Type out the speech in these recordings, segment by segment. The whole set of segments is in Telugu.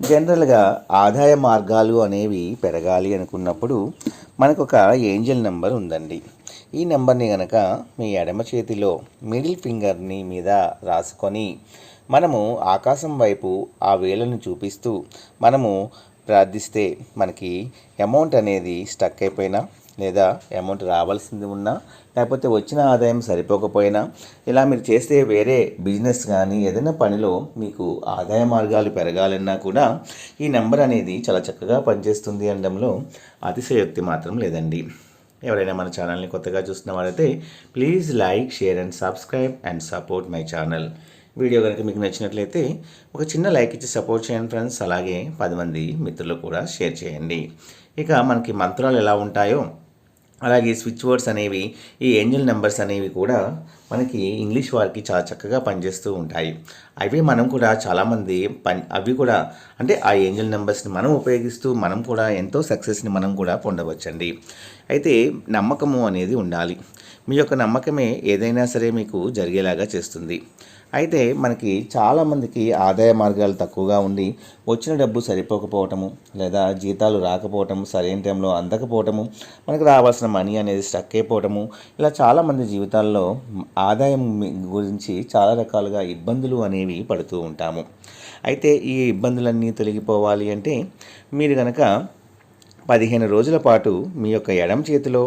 జనరల్గా ఆదాయ మార్గాలు అనేవి పెరగాలి అనుకున్నప్పుడు మనకు ఒక ఏంజల్ నెంబర్ ఉందండి. ఈ నెంబర్ని కనుక మీ ఎడమ చేతిలో మిడిల్ ఫింగర్ని మీద రాసుకొని మనము ఆకాశం వైపు ఆ వేలను చూపిస్తూ మనము ప్రార్థిస్తే మనకి అమౌంట్ అనేది స్టక్ అయిపోయినా లేదా అమౌంట్ రావాల్సింది ఉన్నా లేకపోతే వచ్చిన ఆదాయం సరిపోకపోయినా ఇలా మీరు చేస్తే వేరే బిజినెస్ కానీ ఏదైనా పనిలో మీకు ఆదాయ మార్గాలు పెరగాలన్నా కూడా ఈ నెంబర్ అనేది చాలా చక్కగా పనిచేస్తుంది అనడంలో అతిశయోక్తి మాత్రం లేదండి. ఎవరైనా మన ఛానల్ని కొత్తగా చూస్తున్న వారైతే please like share and subscribe and support my channel video కనుక మీకు నచ్చినట్లయితే ఒక చిన్న లైక్ ఇచ్చి సపోర్ట్ చేయండి ఫ్రెండ్స్ అలాగే పది మంది మిత్రులు కూడా షేర్ చేయండి. ఇక మనకి మంత్రాలు ఎలా ఉంటాయో అలాగే స్విచ్ వర్డ్స్ అనేవి ఈ ఏంజల్ నెంబర్స్ అనేవి కూడా మనకి ఇంగ్లీష్ వారికి చాలా చక్కగా పనిచేస్తూ ఉంటాయి. అవి మనం కూడా చాలామంది పని అవి కూడా అంటే ఆ ఏంజల్ నెంబర్స్ని మనం ఉపయోగిస్తూ మనం కూడా ఎంతో సక్సెస్ని మనం కూడా పొందవచ్చండి. అయితే నమ్మకము అనేది ఉండాలి. మీ యొక్క నమ్మకమే ఏదైనా సరే మీకు జరిగేలాగా చేస్తుంది. అయితే మనకి చాలామందికి ఆదాయ మార్గాలు తక్కువగా ఉండి వచ్చిన డబ్బు సరిపోకపోవటము లేదా జీతాలు రాకపోవటము సరైన టైంలో అందకపోవటము మనకు రావాల్సిన మనీ అనేది స్టక్ అయిపోవటము ఇలా చాలామంది జీవితాల్లో ఆదాయం గురించి చాలా రకాలుగా ఇబ్బందులు అనేవి పడుతూ ఉంటాము. అయితే ఈ ఇబ్బందులన్నీ తొలగిపోవాలి అంటే మీరు కనుక పదిహేను రోజుల పాటు మీ యొక్క ఎడం చేతిలో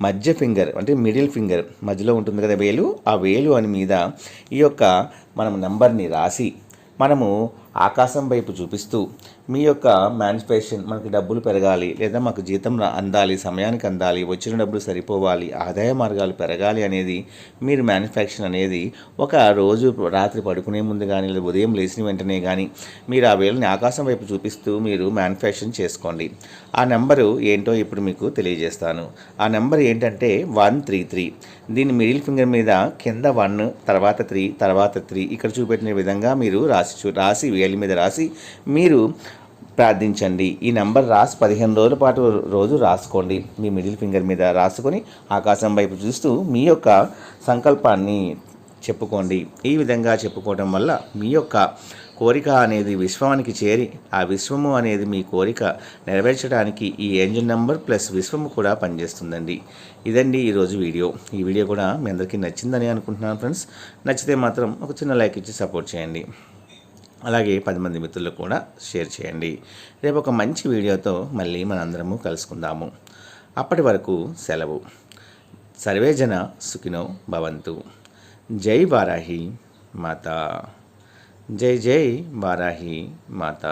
మధ్య ఫింగర్ అంటే మిడిల్ ఫింగర్ మధ్యలో ఉంటుంది కదా వేలు? ఆ వేలు అని మీద ఈ యొక్క మనం నెంబర్ని రాసి మనము ఆకాశం వైపు చూపిస్తూ మీ యొక్క మ్యానుఫ్యాక్చర్ మనకి డబ్బులు పెరగాలి లేదా మాకు జీతం అందాలి సమయానికి అందాలి వచ్చిన డబ్బులు సరిపోవాలి ఆదాయ మార్గాలు పెరగాలి అనేది మీరు మ్యానుఫ్యాక్చర్ అనేది ఒక రోజు రాత్రి పడుకునే ముందు కానీ లేదా ఉదయం లేచిన వెంటనే కానీ మీరు ఆ వేళని ఆకాశం వైపు చూపిస్తూ మీరు మ్యానుఫ్యాక్చర్ చేసుకోండి. ఆ నెంబరు ఏంటో ఇప్పుడు మీకు తెలియజేస్తాను. ఆ నెంబర్ ఏంటంటే వన్ త్రీ త్రీ దీని మిడిల్ ఫింగర్ మీద కింద వన్ తర్వాత త్రీ తర్వాత త్రీ ఇక్కడ చూపెట్టిన విధంగా మీరు రాసి రాసి వేలి మీద రాసి మీరు ప్రార్థించండి. ఈ నెంబర్ రాసి పదిహేను రోజుల పాటు రోజు రాసుకోండి. మీ మిడిల్ ఫింగర్ మీద రాసుకొని ఆకాశం వైపు చూస్తూ మీ యొక్క సంకల్పాన్ని చెప్పుకోండి. ఈ విధంగా చెప్పుకోవడం వల్ల మీ యొక్క కోరిక అనేది విశ్వానికి చేరి ఆ విశ్వము అనేది మీ కోరిక నెరవేర్చడానికి ఈ ఏంజిల్ నెంబర్ ప్లస్ విశ్వము కూడా పనిచేస్తుందండి. ఇదండి ఈరోజు వీడియో. ఈ వీడియో కూడా మీ అందరికీ నచ్చిందని అనుకుంటున్నాను ఫ్రెండ్స్. నచ్చితే మాత్రం ఒక చిన్న లైక్ ఇచ్చి సపోర్ట్ చేయండి. అలాగే పది మంది మిత్రులకు కూడా షేర్ చేయండి. రేపు ఒక మంచి వీడియోతో మళ్ళీ మనందరము కలుసుకుందాము. అప్పటి వరకు సెలవు. సర్వేజన సుఖినో భవంతు. జై వారాహి మాత. జై జై వారాహి మాత.